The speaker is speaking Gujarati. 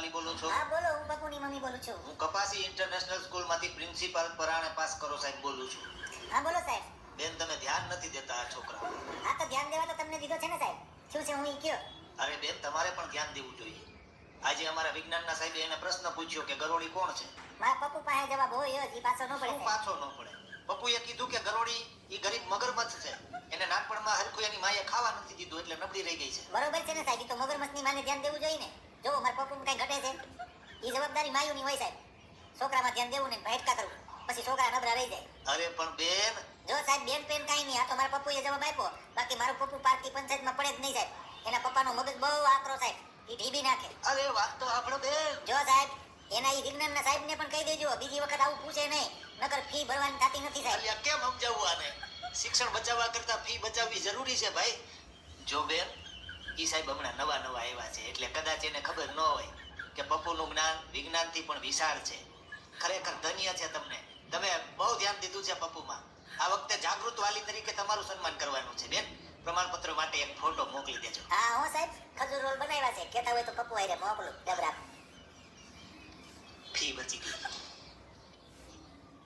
વાલી બોલું છું? હા બોલો હું બકુની મમ્મી બોલું છું. હું કપાસી ઇન્ટરનેશનલ સ્કૂલમાંથી પ્રિન્સિપાલ પરાણે પાસ કરો સાહેબ બોલું છું. હા બોલો સાહેબ. બેન તમે ધ્યાન નથી દેતા આ છોકરા હા તો ધ્યાન દેવા તો તમને દીધો છે ને સાહેબ. શું છે હું ઈ કયો? અરે બેન તમારે પણ ધ્યાન દેવું જોઈએ. આજે અમારા વિજ્ઞાનના સાહેબે એને પ્રશ્ન પૂછ્યો કે ગરોળી કોણ છે? મારા પપ્પુ પાસે જવાબ હોય જ ઈ પાછો ન પડે પાછો ન પડે? પપ્પુએ કીધું કે ગરોળી ઈ ગરીબ મગરમચ્છ છે. એને નાનપણમાં હરખું એની માએ ખાવા નથી દીધું એટલે નબળી રહી ગઈ છે. બરોબર છે ને સાહેબ તો મગરમચ્છની માને ધ્યાન દેવું જોઈએ ને. જો મારા પપ્પુ કઈ ઘટે છે. એ જવાબદારી માયુની હોય સાહેબ. છોકરામાં ધ્યાન દેવું ને ભેટકા કરવું પછી છોકરા નબળા રહી જાય. અરે પણ બેન. જો સાહેબ બેન પેન કાંઈ નહીં. આ તો મારા પપ્પુએ જવાબ આપ્યો. બાકી મારું પપ્પુ પાર્ટી પંચાયતમાં પડે જ નહીં સાહેબ. એના પપ્પાનો મગજ બહુ આકરો સાહેબ. એ ઢીબી નાખે. અરે વાત તો આપણો બેન. જો સાહેબ એના ઈ વિજ્ઞાનના સાહેબને પણ કહી દેજો. બીજી વખત આવું પૂછે નહીં. નકર ફી ભરવાની થતી નથી સાહેબ. અલ્યા કેમ સમજાવવું આને? શિક્ષણ બચાવવા કરતા ફી બચાવવી જરૂરી છે ભાઈ. જો બેન ઈ સાહેબ હમણાં નવા નવા આવ્યા છે. એટલે કદાચ એને ખબર ન હોય કે પપ્પુનું જ્ઞાન વિજ્ઞાનથી પણ વિશાળ છે. ખરેખર ધન્ય છે તમને. તમે બહુ ધ્યાન દીધું છે પપ્પુમાં. આ વખતે જાગૃત વાલી તરીકે તમારું સન્માન કરવાનું છે બેન. પ્રમાણપત્ર માટે એક ફોટો મોકલી દેજો. હા હો સાહેબ. ખજૂર રોલ બનાવ્યા છે. કહેતા હોય તો પપ્પુ આઈને મોકલું. ડબરા ફી બચી ગઈ.